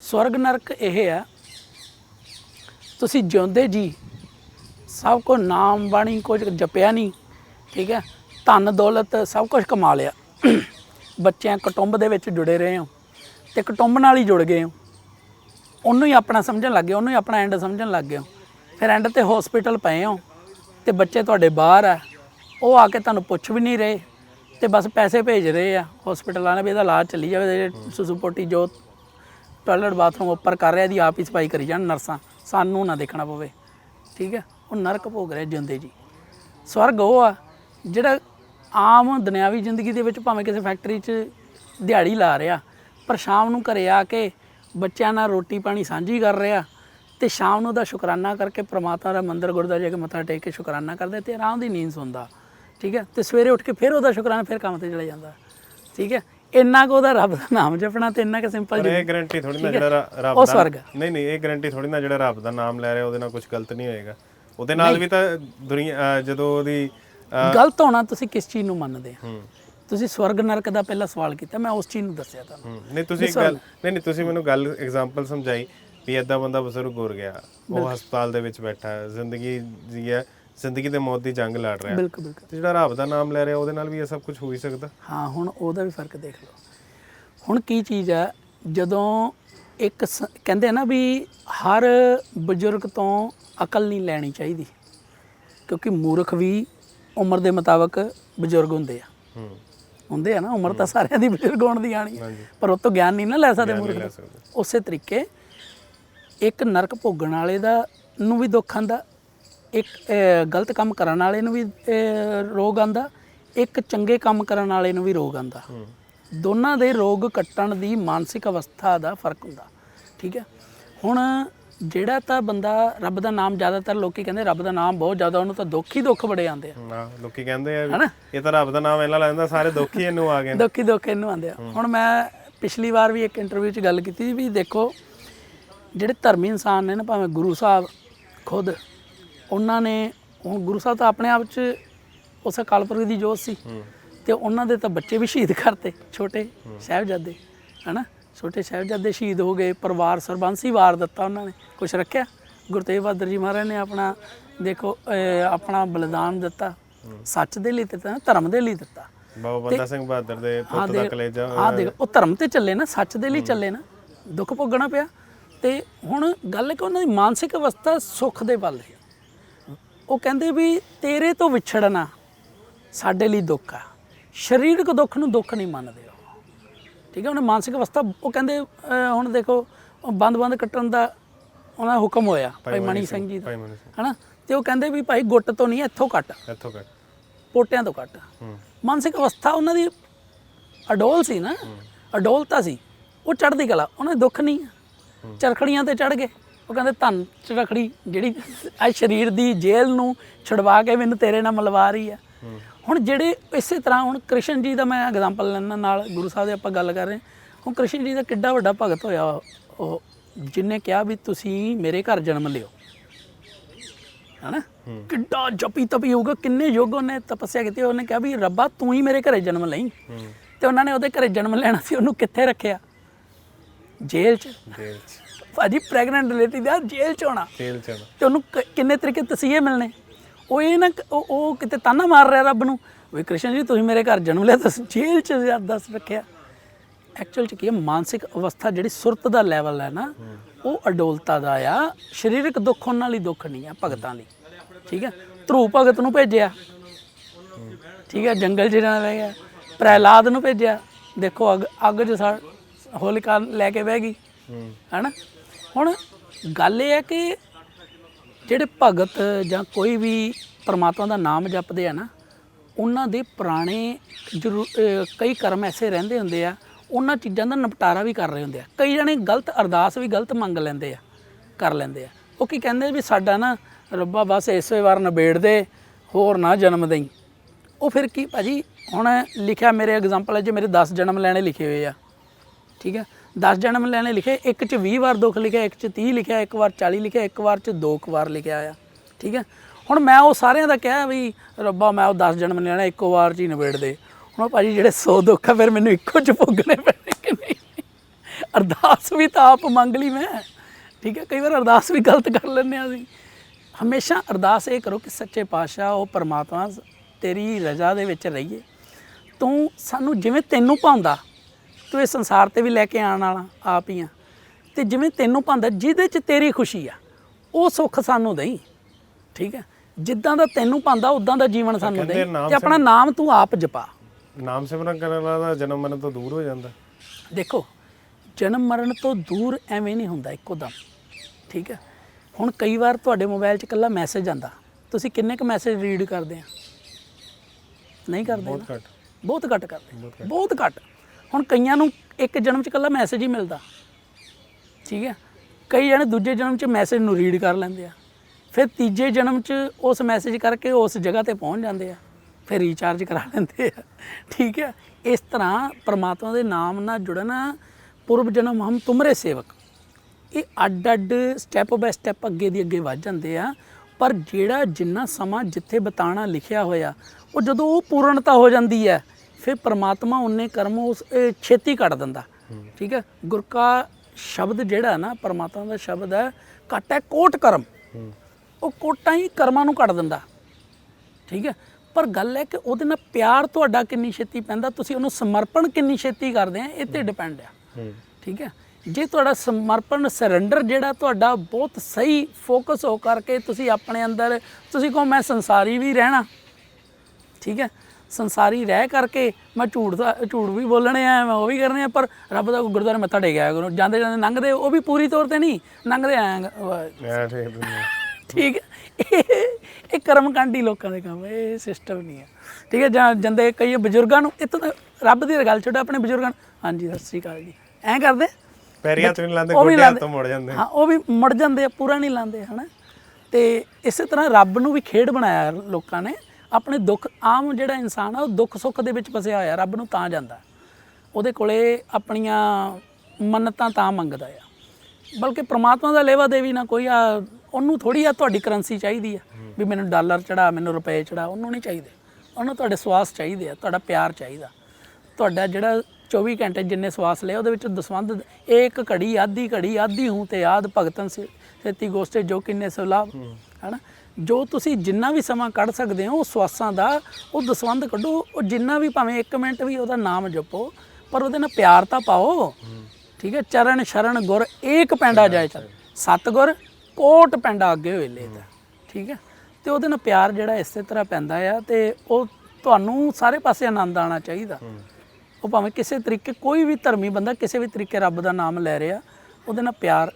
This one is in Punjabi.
ਸਵਰਗ ਨਰਕ ਇਹ ਆ, ਤੁਸੀਂ ਜਿਉਂਦੇ ਜੀ, ਸਭ ਕੋ ਨਾਮ ਬਾਣੀ ਕੁਝ ਜਪਿਆ ਨਹੀਂ, ਠੀਕ ਹੈ, ਧਨ ਦੌਲਤ ਸਭ ਕੁਝ ਕਮਾ ਲਿਆ। ਬੱਚਿਆਂ ਕੁਟੁੰਬ ਦੇ ਵਿੱਚ ਜੁੜੇ ਰਹੇ ਹੋ ਤੇ ਕੁਟੁੰਬ ਨਾਲ ਹੀ ਜੁੜ ਗਏ ਹੋ। ਉਹਨੂੰ ਹੀ ਆਪਣਾ ਸਮਝਣ ਲੱਗ ਗਏ ਉਹਨੂੰ ਹੀ ਆਪਣਾ ਐਂਡ ਸਮਝਣ ਲੱਗ ਗਏ ਹੋ। ਫਿਰ ਐਂਡ ਤੇ ਹਸਪੀਟਲ ਪਏ ਹੋ ਤੇ ਬੱਚੇ ਤੁਹਾਡੇ ਬਾਹਰ ਆ, ਉਹ ਆ ਕੇ ਤੁਹਾਨੂੰ ਪੁੱਛ ਵੀ ਨਹੀਂ ਰਹੇ ਤੇ ਬਸ ਪੈਸੇ ਭੇਜ ਰਹੇ ਆ। ਹਸਪੀਟਲ ਵਾਲਿਆਂ ਵੀ ਇਹਦਾ ਇਲਾਜ ਚੱਲੀ ਜਾਵੇ ਤੇ ਸੁਸੂ ਪੋਟੀ ਜੋ ਟਾਇਲਟ ਬਾਥਰੂਮ ਉੱਪਰ ਕਰ ਰਿਹਾ ਦੀ ਆਪ ਹੀ ਸਫ਼ਾਈ ਕਰੀ ਜਾਣ ਨਰਸਾਂ। ਸਾਨੂੰ ਨਾ ਦੇਖਣਾ ਪਵੇ। ਠੀਕ ਹੈ? ਉਹ ਨਰਕ ਭੋਗ ਰਿਹਾ ਜਿਉਂਦੇ ਜੀ। ਸਵਰਗ ਉਹ ਆ, ਜਿਹੜਾ ਆਮ ਦੁਨਿਆਵੀ ਜ਼ਿੰਦਗੀ ਦੇ ਵਿੱਚ ਭਾਵੇਂ ਕਿਸੇ ਫੈਕਟਰੀ 'ਚ ਦਿਹਾੜੀ ਲਾ ਰਿਹਾ, ਪਰ ਸ਼ਾਮ ਨੂੰ ਘਰੇ ਆ ਕੇ ਬੱਚਿਆਂ ਨਾਲ ਰੋਟੀ ਪਾਣੀ ਸਾਂਝੀ ਕਰ ਰਿਹਾ ਤੇ ਸ਼ਾਮ ਨੂੰ ਦਾ ਸ਼ੁਕਰਾਨਾ ਕਰਕੇ ਪ੍ਰਮਾਤਮਾ ਦਾ ਮੰਦਰ ਗੁਰਦੁਆਰੇ ਜਾ ਕੇ ਮੱਥਾ ਟੇਕ ਕੇ ਸ਼ੁਕਰਾਨਾ ਕਰਦੇ ਤੇ ਆਰਾਮ ਦੀ ਨੀਂਦ ਸੌਂਦਾ। ਠੀਕ ਹੈ? ਤੇ ਸਵੇਰੇ ਉੱਠ ਕੇ ਫਿਰ ਉਹਦਾ ਸ਼ੁਕਰਾਨਾ, ਫਿਰ ਕੰਮ ਤੇ ਚਲਾ ਜਾਂਦਾ। ਠੀਕ ਹੈ? ਇੰਨਾ ਕੁ ਉਹਦਾ ਰੱਬ ਦਾ ਨਾਮ ਜਪਣਾ ਤੇ ਇੰਨਾ ਕਿ ਸਿੰਪਲ ਪਰ ਇਹ ਗਾਰੰਟੀ ਥੋੜੀ ਨਾ ਜਿਹੜਾ ਰੱਬ ਉਹ ਦਾ ਸਵਰਗ। ਨਹੀਂ ਨਹੀਂ ਇਹ ਗਾਰੰਟੀ ਥੋੜੀ ਨਾ ਜਿਹੜਾ ਰੱਬ ਦਾ ਨਾਮ ਲੈ ਰਿਹਾ ਉਹਦੇ ਨਾਲ ਕੁਝ ਗਲਤ ਨਹੀਂ ਹੋਏਗਾ। ਉਹਦੇ ਨਾਲ ਵੀ ਤਾਂ ਦੁਨੀਆ ਜਦੋਂ ਉਹਦੀ ਗਲਤ ਹੋਣਾ ਤੁਸੀਂ ਕਿਸ ਚੀਜ਼ ਨੂੰ ਮੰਨਦੇ ਆ? ਹੂੰ। ਤੁਸੀਂ ਸਵਰਗ ਨਰਕ ਦਾ ਪਹਿਲਾ ਸਵਾਲ ਕੀਤਾ ਮੈਂ ਉਸ ਚੀਜ਼ ਨੂੰ ਦੱਸਿਆ ਤੁਹਾਨੂੰ। ਨਹੀਂ ਤੁਸੀਂ ਇੱਕ ਗੱਲ ਨਹੀਂ ਨਹੀਂ ਤੁਸੀਂ ਮੈਨੂੰ ਗੱਲ ਐਗਜ਼ਾਮਪਲ ਸਮਝਾਈ ਵੀ ਏਦਾਂ ਬੰਦਾ ਬਜ਼ੁਰਗ ਹੋ ਗਿਆ ਉਹ ਹਸਪਤਾਲ ਦੇ ਵਿੱਚ ਬੈਠਾ ਜ਼ਿੰਦਗੀ ਜੀ ਹੈ ਜ਼ਿੰਦਗੀ ਤੇ ਮੌਤ ਦੀ ਜੰਗ ਲੜ ਰਿਹਾ। ਬਿਲਕੁਲ ਬਿਲਕੁਲ। ਤੇ ਜਿਹੜਾ ਰੱਬ ਦਾ ਨਾਮ ਲੈ ਰਿਹਾ ਉਹਦੇ ਨਾਲ ਵੀ ਇਹ ਸਭ ਕੁਝ ਹੋ ਹੀ ਸਕਦਾ। ਹਾਂ ਹੁਣ ਉਹਦਾ ਵੀ ਫ਼ਰਕ ਦੇਖ ਲਓ। ਹੁਣ ਕੀ ਚੀਜ਼ ਹੈ ਜਦੋਂ ਇੱਕ ਕਹਿੰਦੇ ਆ ਨਾ ਵੀ ਹਰ ਬਜ਼ੁਰਗ ਤੋਂ ਅਕਲ ਨਹੀਂ ਲੈਣੀ ਚਾਹੀਦੀ ਕਿਉਂਕਿ ਮੂਰਖ ਵੀ ਉਮਰ ਦੇ ਮੁਤਾਬਕ ਬਜ਼ੁਰਗ ਹੁੰਦੇ ਆ। ਹੂੰ। ਹੁੰਦੇ ਆ ਨਾ ਉਮਰ ਤਾਂ ਸਾਰਿਆਂ ਦੀ ਬਜ਼ੁਰਗ ਹੋਣ ਦੀ ਆਣੀ ਪਰ ਉਹ ਤੋਂ ਗਿਆਨ ਨਹੀਂ ਨਾ ਲੈ ਸਕਦੇ ਮੂਰਖ ਉਸੇ ਤਰੀਕੇ ਇੱਕ ਨਰਕ ਭੋਗਣ ਵਾਲੇ ਦਾ ਨੂੰ ਵੀ ਦੁੱਖ ਆਂਦਾ ਇੱਕ ਗਲਤ ਕੰਮ ਕਰਨ ਵਾਲੇ ਨੂੰ ਵੀ ਰੋਗ ਆਂਦਾ ਇੱਕ ਚੰਗੇ ਕੰਮ ਕਰਨ ਵਾਲੇ ਨੂੰ ਵੀ ਰੋਗ ਆਂਦਾ ਹੂੰ। ਦੋਨਾਂ ਦੇ ਰੋਗ ਕੱਟਣ ਦੀ ਮਾਨਸਿਕ ਅਵਸਥਾ ਦਾ ਫ਼ਰਕ ਹੁੰਦਾ ਠੀਕ ਹੈ? ਹੁਣ ਜਿਹੜਾ ਤਾਂ ਬੰਦਾ ਰੱਬ ਦਾ ਨਾਮ ਜ਼ਿਆਦਾਤਰ ਲੋਕੀ ਕਹਿੰਦੇ ਰੱਬ ਦਾ ਨਾਮ ਬਹੁਤ ਜ਼ਿਆਦਾ ਉਹਨੂੰ ਤਾਂ ਦੁੱਖ ਹੀ ਦੁੱਖ ਬੜੇ ਆਉਂਦੇ ਆ। ਨਾ ਲੋਕੀ ਕਹਿੰਦੇ ਆ? ਇਹ ਤਾਂ ਰੱਬ ਦਾ ਨਾਮ ਇਹਨਾਂ ਲੈਂਦਾ ਸਾਰੇ ਦੁੱਖ ਹੀ ਇਹਨੂੰ ਆ ਗਏ ਨੇ। ਦੁੱਖ ਹੀ ਦੁੱਖ ਇਹਨੂੰ ਆਉਂਦੇ ਆ। ਹੁਣ ਮੈਂ ਪਿਛਲੀ ਵਾਰ ਵੀ ਇੱਕ ਇੰਟਰਵਿਊ 'ਚ ਗੱਲ ਕੀਤੀ ਵੀ ਦੇਖੋ ਜਿਹੜੇ ਧਰਮੀ ਇਨਸਾਨ ਨੇ ਨਾ ਭਾਵੇਂ ਗੁਰੂ ਸਾਹਿਬ ਖੁਦ ਉਹਨਾਂ ਨੇ ਹੁਣ ਗੁਰੂ ਸਾਹਿਬ ਤਾਂ ਆਪਣੇ ਆਪ 'ਚ ਉਸ ਅਕਾਲ ਦੀ ਜੋਤ ਸੀ। ਤੇ ਉਹਨਾਂ ਦੇ ਤਾਂ ਬੱਚੇ ਵੀ ਸ਼ਹੀਦ ਕਰਤੇ ਛੋਟੇ ਸਾਹਿਬਜ਼ਾਦੇ ਹਨਾ? ਛੋਟੇ ਸਾਹਿਬਜ਼ਾਦੇ ਸ਼ਹੀਦ ਹੋ ਗਏ ਪਰਿਵਾਰ ਸਰਬੰਸੀ ਵਾਰ ਦਿੱਤਾ ਉਹਨਾਂ ਨੇ ਕੁਝ ਰੱਖਿਆ? ਗੁਰੂ ਤੇਗ ਬਹਾਦਰ ਜੀ ਮਹਾਰਾਜ ਨੇ ਆਪਣਾ ਦੇਖੋ ਆਪਣਾ ਬਲੀਦਾਨ ਦਿੱਤਾ ਸੱਚ ਦੇ ਲਈ ਦਿੱਤਾ ਧਰਮ ਦੇ ਲਈ ਦਿੱਤਾ। ਬਾਬਾ ਬੰਦਾ ਸਿੰਘ ਬਹਾਦਰ ਦੇ ਪੁੱਤ ਦਾ ਕਲੇਜਾ ਹਾਂ ਦੇਖ ਉਹ ਧਰਮ ਤੇ ਚੱਲੇ ਨਾ ਸੱਚ ਦੇ ਲਈ ਚੱਲੇ ਨਾ ਦੁੱਖ ਭੋਗਣਾ ਪਿਆ। ਤੇ ਹੁਣ ਗੱਲ ਕਿ ਉਹਨਾਂ ਦੀ ਮਾਨਸਿਕ ਅਵਸਥਾ ਸੁੱਖ ਦੇ ਵੱਲ ਹੈ। ਉਹ ਕਹਿੰਦੇ ਵੀ ਤੇਰੇ ਤੋਂ ਵਿਛੜਨਾ ਸਾਡੇ ਲਈ ਦੁੱਖ ਆ। ਸਰੀਰਕ ਦੁੱਖ ਨੂੰ ਦੁੱਖ ਨਹੀਂ ਮੰਨਦੇ ਉਹ। ਠੀਕ ਹੈ ਉਹਨੇ ਮਾਨਸਿਕ ਅਵਸਥਾ ਉਹ ਕਹਿੰਦੇ ਹੁਣ ਦੇਖੋ ਬੰਦ-ਬੰਦ ਕੱਟਣ ਦਾ ਉਹਨਾਂ ਦਾ ਹੁਕਮ ਹੋਇਆ ਭਾਈ ਮਣੀ ਸਿੰਘ ਜੀ ਦਾ ਹਨਾ? ਤੇ ਉਹ ਕਹਿੰਦੇ ਵੀ ਭਾਈ ਗੁੱਟ ਤੋਂ ਨਹੀਂ ਇੱਥੋਂ ਕੱਟ। ਇੱਥੋਂ ਕਰ ਪੋਟਿਆਂ ਤੋਂ ਕੱਟ। ਮਾਨਸਿਕ ਅਵਸਥਾ ਉਹਨਾਂ ਦੀ ਅਡੋਲ ਸੀ ਨਾ ਅਡੋਲਤਾ ਸੀ। ਉਹ ਚੜ੍ਹਦੀ ਕਲਾ ਉਹਨਾਂ ਦੇ ਦੁੱਖ ਨਹੀਂ। ਚਰਖੜੀਆਂ ਤੇ ਚੜ ਗਏ। ਉਹ ਕਹਿੰਦੇ ਧੰਨ ਚਰਖੜੀ ਜਿਹੜੀ ਅੱਜ ਸਰੀਰ ਦੀ ਜੇਲ੍ਹ ਨੂੰ ਛੁਡਵਾ ਕੇ ਮੈਨੂੰ ਤੇਰੇ ਨਾਲ ਮਿਲਵਾ ਰਹੀ ਆ। ਹੁਣ ਜਿਹੜੇ ਇਸੇ ਤਰ੍ਹਾਂ ਹੁਣ ਕ੍ਰਿਸ਼ਨ ਜੀ ਦਾ ਮੈਂ ਐਗਜ਼ਾਮਪਲ ਲੈਣਾ ਨਾਲ ਗੁਰੂ ਸਾਹਿਬ ਦੇ ਆਪਾਂ ਗੱਲ ਕਰ ਰਹੇ ਹਾਂ। ਹੁਣ ਕ੍ਰਿਸ਼ਨ ਜੀ ਦਾ ਕਿੱਡਾ ਵੱਡਾ ਭਗਤ ਹੋਇਆ ਉਹ ਜਿਨੇ ਕਿਹਾ ਵੀ ਤੁਸੀਂ ਮੇਰੇ ਘਰ ਜਨਮ ਲਿਓ। ਹਨਾ? ਕਿੱਡਾ ਜਪੀ ਤਪੀ ਹੋਊਗਾ ਕਿੰਨੇ ਯੁੱਗ ਉਹਨੇ ਤਪੱਸਿਆ ਕੀਤੀ ਉਹਨੇ ਕਿਹਾ ਵੀ ਰੱਬਾ ਤੂੰ ਹੀ ਮੇਰੇ ਘਰੇ ਜਨਮ ਲਈ। ਤੇ ਉਹਨਾਂ ਨੇ ਉਹਦੇ ਘਰੇ ਜਨਮ ਲੈਣਾ ਸੀ ਉਹਨੂੰ ਕਿੱਥੇ ਰੱਖਿਆ? ਜੇਲ੍ਹ 'ਚ। ਜੇਲ੍ਹ ਚ। ਭਾਜੀ ਪ੍ਰੈਗਨੈਂਟ ਲੇਡੀ ਦਾ ਜੇਲ੍ਹ 'ਚ ਹੋਣਾ ਜੇਲ੍ਹ ਚ ਤੇ ਉਹਨੂੰ ਕ- ਕਿੰਨੇ ਤਰੀਕੇ ਤਸੀਹੇ ਮਿਲਣੇ? ਉਹ ਇਹ ਨਾ ਉਹ ਉਹ ਕਿਤੇ ਤਾਨਾ ਮਾਰ ਰਿਹਾ ਰੱਬ ਨੂੰ ਵੀ ਕ੍ਰਿਸ਼ਨ ਜੀ ਤੁਸੀਂ ਮੇਰੇ ਘਰ ਜਨਮ ਲਿਆ ਤੁਸੀਂ ਜੇਲ੍ਹ 'ਚ ਯਾਰ ਦੱਸ ਰੱਖਿਆ। ਐਕਚੁਅਲ 'ਚ ਕੀ ਹੈ ਮਾਨਸਿਕ ਅਵਸਥਾ ਜਿਹੜੀ ਸੁਰਤ ਦਾ ਲੈਵਲ ਹੈ ਨਾ ਉਹ ਅਡੋਲਤਾ ਦਾ ਆ। ਸਰੀਰਕ ਦੁੱਖ ਉਹਨਾਂ ਲਈ ਦੁੱਖ ਨਹੀਂ ਆ ਭਗਤਾਂ ਲਈ। ਠੀਕ ਹੈ ਧਰੂ ਭਗਤ ਨੂੰ ਭੇਜਿਆ। ਠੀਕ ਹੈ ਜੰਗਲ 'ਚ ਰਹਿਣ ਲੱਗ ਗਿਆ। ਪ੍ਰਹਿਲਾਦ ਨੂੰ ਭੇਜਿਆ। ਦੇਖੋ ਅੱਗ ਅੱਗ 'ਚ ਸੜ ਹੋਲਿਕਾ ਲੈ ਕੇ ਬਹਿ ਗਈ। ਹੂੰ। ਹੈਨਾ? ਹੁਣ ਗੱਲ ਇਹ ਹੈ ਕਿ ਜਿਹੜੇ ਭਗਤ ਜਾਂ ਕੋਈ ਵੀ ਪਰਮਾਤਮਾ ਦਾ ਨਾਮ ਜਪਦੇ ਆ ਨਾ, ਉਹਨਾਂ ਦੇ ਪੁਰਾਣੇ ਜ਼ਰੂ ਕਈ ਕਰਮ ਐਸੇ ਰਹਿੰਦੇ ਹੁੰਦੇ ਆ, ਉਹਨਾਂ ਚੀਜ਼ਾਂ ਦਾ ਨਿਪਟਾਰਾ ਵੀ ਕਰ ਰਹੇ ਹੁੰਦੇ ਆ। ਕਈ ਜਣੇ ਗਲਤ ਅਰਦਾਸ ਵੀ ਗਲਤ ਮੰਗ ਲੈਂਦੇ ਆ, ਕਰ ਲੈਂਦੇ ਆ। ਉਹ ਕੀ ਕਹਿੰਦੇ ਵੀ ਸਾਡਾ ਨਾ ਰੱਬਾ ਬਸ ਇਸੇ ਵਾਰ ਨਿਬੇੜ ਦੇ, ਹੋਰ ਨਾ ਜਨਮ ਦੇਈ। ਉਹ ਫਿਰ ਕੀ ਭਾਜੀ, ਹੁਣ ਲਿਖਿਆ ਮੇਰੇ ਐਗਜ਼ਾਮਪਲ ਹੈ ਜੇ ਮੇਰੇ 10 ਜਨਮ ਲੈਣੇ ਲਿਖੇ ਹੋਏ ਆ। ਠੀਕ ਹੈ? 10 ਜਨਮ ਲੈਣੇ ਲਿਖੇ, ਇੱਕ ਚ 20 ਵਾਰ ਦੁੱਖ ਲਿਖਿਆ, ਇੱਕ ਚ 30 ਲਿਖਿਆ, ਇੱਕ ਵਾਰ 40 ਲਿਖਿਆ, ਇੱਕ ਵਾਰ ਚ ਦੋ ਕੁ ਵਾਰ ਲਿਖਿਆ ਆ। ਠੀਕ ਹੈ ਹੁਣ ਮੈਂ ਉਹ ਸਾਰਿਆਂ ਦਾ ਕਿਹਾ ਵੀ, ਰੱਬਾ ਮੈਂ ਉਹ 10 ਜਨਮ ਲੈਣਾ, ਇੱਕੋ ਵਾਰ ਚ ਹੀ ਨਿਬੇੜ ਦੇ। ਹੁਣ ਭਾਜੀ ਜਿਹੜੇ 100 ਦੁੱਖ ਆ, ਫਿਰ ਮੈਨੂੰ ਇੱਕੋ ਚ ਭੋਗਣੇ ਪੈਣੇ ਕਿ ਨਹੀਂ? ਅਰਦਾਸ ਵੀ ਤਾਂ ਆਪ ਮੰਗ ਲਈ ਮੈਂ। ਠੀਕ ਹੈ ਕਈ ਵਾਰ ਅਰਦਾਸ ਵੀ ਗਲਤ ਕਰ ਲੈਂਦੇ ਆ ਅਸੀਂ। ਹਮੇਸ਼ਾ ਅਰਦਾਸ ਇਹ ਕਰੋ ਕਿ ਸੱਚੇ ਪਾਤਸ਼ਾਹ, ਉਹ ਪਰਮਾਤਮਾ, ਤੇਰੀ ਰਜ਼ਾ ਦੇ ਵਿੱਚ ਰਹੀਏ। ਤੂੰ ਸਾਨੂੰ ਜਿਵੇਂ ਤੈਨੂੰ ਪਾਉਂਦਾ ਤੂੰ ਇਸ ਸੰਸਾਰ ਤੇ ਵੀ ਲੈ ਕੇ ਆਉਣ ਵਾਲਾ ਆਪ ਹੀ ਆ। ਤੇ ਜਿਵੇਂ ਤੈਨੂੰ ਪਾਉਂਦਾ ਜਿਹਦੇ 'ਚ ਤੇਰੀ ਖੁਸ਼ੀ ਆ ਉਹ ਸੁੱਖ ਸਾਨੂੰ ਦੇਈ। ਠੀਕ ਹੈ? ਜਿੱਦਾਂ ਦਾ ਤੈਨੂੰ ਪਾਉਂਦਾ ਉਦਾਂ ਦਾ ਜੀਵਨ ਸਾਨੂੰ ਕਹਿੰਦੇ ਨਾਮ ਤੇ ਆਪਣਾ ਨਾਮ ਤੂੰ ਆਪ ਜਪਾ। ਨਾਮ ਸਿਮਰਨ ਕਰਨ ਵਾਲਾ ਦਾ ਜਨਮ ਮਰਨ ਤੋਂ ਦੂਰ ਹੋ ਜਾਂਦਾ। ਦੇਖੋ ਜਨਮ ਮਰਨ ਤੋਂ ਦੂਰ ਐਵੇਂ ਨਹੀਂ ਹੁੰਦਾ ਇੱਕੋ ਦਮ। ਠੀਕ ਹੈ? ਹੁਣ ਕਈ ਵਾਰ ਤੁਹਾਡੇ ਮੋਬਾਈਲ 'ਚ ਇਕੱਲਾ ਮੈਸੇਜ ਆਂਦਾ। ਤੁਸੀਂ ਕਿੰਨੇ ਕੁ ਮੈਸੇਜ ਰੀਡ ਕਰਦੇ ਆ? ਨਹੀਂ ਕਰਦੇ ਨਾ? ਬਹੁਤ ਘੱਟ ਬਹੁਤ ਘੱਟ। ਕਰਦੇ ਬਹੁਤ ਘੱਟ। ਹੁਣ ਕਈਆਂ ਨੂੰ ਇੱਕ ਜਨਮ 'ਚ ਇਕੱਲਾ ਮੈਸੇਜ ਹੀ ਮਿਲਦਾ। ਠੀਕ ਹੈ? ਕਈ ਜਣੇ ਦੂਜੇ ਜਨਮ 'ਚ ਮੈਸੇਜ ਨੂੰ ਰੀਡ ਕਰ ਲੈਂਦੇ ਆ। ਫਿਰ ਤੀਜੇ ਜਨਮ 'ਚ ਉਸ ਮੈਸੇਜ ਕਰਕੇ ਉਸ ਜਗ੍ਹਾ ਤੇ ਪਹੁੰਚ ਜਾਂਦੇ ਆ। ਫਿਰ ਰੀਚਾਰਜ ਕਰਾ ਲੈਂਦੇ ਆ। ਠੀਕ ਹੈ? ਇਸ ਤਰ੍ਹਾਂ ਪ੍ਰਮਾਤਮਾ ਦੇ ਨਾਮ ਨਾਲ ਜੁੜਨਾ ਪੁਰਬ ਜਨਮ ਹਮ ਤੁਮਰੇ ਸੇਵਕ। ਇਹ ਅੱਡ ਅੱਡ ਸਟੈਪ ਬਾਏ ਸਟੈਪ ਅੱਗੇ ਦੀ ਅੱਗੇ ਵੱਧ ਜਾਂਦੇ ਆ। ਪਰ ਜਿਹੜਾ ਜਿੰਨਾ ਸਮਾਂ ਜਿੱਥੇ ਬਿਤਾਣਾ ਲਿਖਿਆ ਹੋਇਆ, ਉਹ ਜਦੋਂ ਉਹ ਪੂਰਨਤਾ ਹੋ ਜਾਂਦੀ ਹੈ ਫਿਰ ਪ੍ਰਮਾਤਮਾ ਉਹਨੇ ਕਰਮ ਉਸ, ਇਹ ਛੇਤੀ ਕੱਢ ਦਿੰਦਾ। ਠੀਕ ਹੈ? ਗੁਰ ਕਾ ਸ਼ਬਦ ਜਿਹੜਾ ਨਾ, ਪ੍ਰਮਾਤਮਾ ਦਾ ਸ਼ਬਦ ਹੈ, ਘੱਟ ਹੈ ਕੋਟ ਕਰਮ। ਉਹ ਕੋਟਾਂ ਹੀ ਕਰਮਾਂ ਨੂੰ ਕੱਢ ਦਿੰਦਾ। ਠੀਕ ਹੈ? ਪਰ ਗੱਲ ਹੈ ਕਿ ਉਹਦੇ ਨਾਲ ਪਿਆਰ ਤੁਹਾਡਾ ਕਿੰਨੀ ਛੇਤੀ ਪੈਂਦਾ, ਤੁਸੀਂ ਉਹਨੂੰ ਸਮਰਪਣ ਕਿੰਨੀ ਛੇਤੀ ਕਰਦੇ ਆ, ਇਹ ਤੇ ਡਿਪੈਂਡ ਆ। ਠੀਕ ਹੈ? ਜੇ ਤੁਹਾਡਾ ਸਮਰਪਣ ਸਰੈਂਡਰ ਜਿਹੜਾ ਤੁਹਾਡਾ ਬਹੁਤ ਸਹੀ ਫੋਕਸ ਹੋ ਕਰਕੇ ਤੁਸੀਂ ਆਪਣੇ ਅੰਦਰ, ਤੁਸੀਂ ਕਹੋ ਮੈਂ ਸੰਸਾਰੀ ਵੀ ਰਹਿਣਾ। ਠੀਕ ਹੈ? ਸੰਸਾਰੀ ਰਹਿ ਕਰਕੇ ਮੈਂ ਝੂਠ ਦਾ ਝੂਠ ਵੀ ਬੋਲਣੇ ਆ ਮੈਂ ਉਹ ਵੀ ਕਰਨੇ ਆ ਪਰ ਰੱਬ ਦਾ ਗੁਰਦੁਆਰੇ ਮੱਥਾ ਟੇਕਿਆ ਕਰੋ। ਜਾਂਦੇ ਜਾਂਦੇ ਲੰਘਦੇ ਉਹ ਵੀ ਪੂਰੀ ਤੌਰ ਤੇ ਨਹੀਂ ਲੰਘਦੇ ਮੈਂ ਠੀਕ ਹੈ। ਇਹ ਇਹ ਕਰਮਕਾਂਡੀ ਲੋਕਾਂ ਦੇ ਕੰਮ ਇਹ ਸਿਸਟਮ ਨਹੀਂ ਹੈ ਠੀਕ ਹੈ ਜਾਂ ਜਾਂਦੇ ਕਈ ਬਜ਼ੁਰਗਾਂ ਨੂੰ ਇੱਥੋਂ ਤਾਂ ਰੱਬ ਦੀ ਗੱਲ ਛੱਡੋ ਆਪਣੇ ਬਜ਼ੁਰਗਾਂ ਨੂੰ। ਹਾਂਜੀ ਸਤਿ ਸ੍ਰੀ ਅਕਾਲ ਜੀ। ਐਂ ਕਰਦੇ ਪੈਰੀਆਂ ਤੋਂ ਨਹੀਂ ਲਾਉਂਦੇ ਗੋਡਿਆਂ। ਤੋਂ ਮੁੜ ਜਾਂਦੇ। ਹਾਂ ਉਹ ਵੀ ਮੁੜ ਜਾਂਦੇ ਆ ਪੂਰਾ ਨਹੀਂ ਲਾਉਂਦੇ ਹਨਾ। ਤੇ ਇਸੇ ਤਰ੍ਹਾਂ ਰੱਬ ਨੂੰ ਵੀ ਖੇਡ ਬਣਾਇਆ ਲੋਕਾਂ ਨੇ। ਆਪਣੇ ਦੁੱਖ ਆਮ ਜਿਹੜਾ ਇਨਸਾਨ ਆ ਉਹ ਦੁੱਖ ਸੁੱਖ ਦੇ ਵਿੱਚ ਫਸਿਆ ਹੋਇਆ ਰੱਬ ਨੂੰ ਤਾਂ ਜਾਂਦਾ। ਉਹਦੇ ਕੋਲੇ ਆਪਣੀਆਂ ਮੰਨਤਾਂ ਤਾਂ ਮੰਗਦਾ ਆ। ਬਲਕਿ ਪ੍ਰਮਾਤਮਾ ਦਾ ਲੇਵਾ ਦੇਵੀ ਨਾ ਕੋਈ ਆ ਉਹਨੂੰ ਥੋੜੀ ਆ ਤੁਹਾਡੀ ਕਰੰਸੀ ਚਾਹੀਦੀ ਆ। ਵੀ ਮੈਨੂੰ ਡਾਲਰ ਚੜਾ ਮੈਨੂੰ ਰੁਪਏ ਚੜਾ ਉਹਨੂੰ ਨਹੀਂ ਚਾਹੀਦੇ। ਉਹਨੂੰ ਤੁਹਾਡੇ ਸਵਾਸ ਚਾਹੀਦੇ ਆ ਤੁਹਾਡਾ ਪਿਆਰ ਚਾਹੀਦਾ। ਤੁਹਾਡਾ ਜਿਹੜਾ 24 ਘੰਟੇ ਜਿੰਨੇ ਸਵਾਸ ਲਏ ਉਹਦੇ ਵਿੱਚ ਦਸਵੰਦ ਇੱਕ ਘੜੀ ਆਧੀ ਘੜੀ ਆਧੀ ਹੂੰ ਤੇ ਆਦ ਭਗਤਨ ਸੇਤੀ ਗੋਸਤੇ ਜੋ ਕਿੰਨੇ ਸੁਲਾਭ ਹਨਾ? ਜੋ ਤੁਸੀਂ ਜਿੰਨਾ ਵੀ ਸਮਾਂ ਕੱਢ ਸਕਦੇ ਹੋ ਉਹ ਸਵਾਸਾਂ ਦਾ, ਉਹ ਦਸਵੰਦ ਕੱਢੋ। ਉਹ ਜਿੰਨਾ ਵੀ ਭਾਵੇਂ 1 ਮਿੰਟ ਵੀ ਉਹਦਾ ਨਾਮ ਜਪੋ, ਪਰ ਉਹਦੇ ਨਾਲ ਪਿਆਰ ਤਾਂ ਪਾਓ। ਠੀਕ ਹੈ, ਚਰਨ ਸ਼ਰਨ ਗੁਰ ਏਕ ਪੈਂਡਾ ਜਾਏ ਚਲ ਸਤਗੁਰ ਕੋਟ ਪੈਂਡਾ ਅੱਗੇ ਵੇਲੇ ਦਾ। ਠੀਕ ਹੈ, ਤੇ ਉਹਦੇ ਨਾਲ ਪਿਆਰ ਜਿਹੜਾ ਇਸੇ ਤਰ੍ਹਾਂ ਪੈਂਦਾ ਆ, ਤੇ ਉਹ ਤੁਹਾਨੂੰ ਸਾਰੇ ਪਾਸੇ ਆਨੰਦ ਆਣਾ ਚਾਹੀਦਾ। ਉਹ ਭਾਵੇਂ ਕਿਸੇ ਤਰੀਕੇ ਕੋਈ ਵੀ ਧਰਮੀ ਬੰਦਾ ਕਿਸੇ ਵੀ ਤਰੀਕੇ ਰੱਬ ਦਾ ਨਾਮ ਲੈ ਰਿਹਾ, ਉਹਦੇ ਨਾਲ ਪਿਆਰ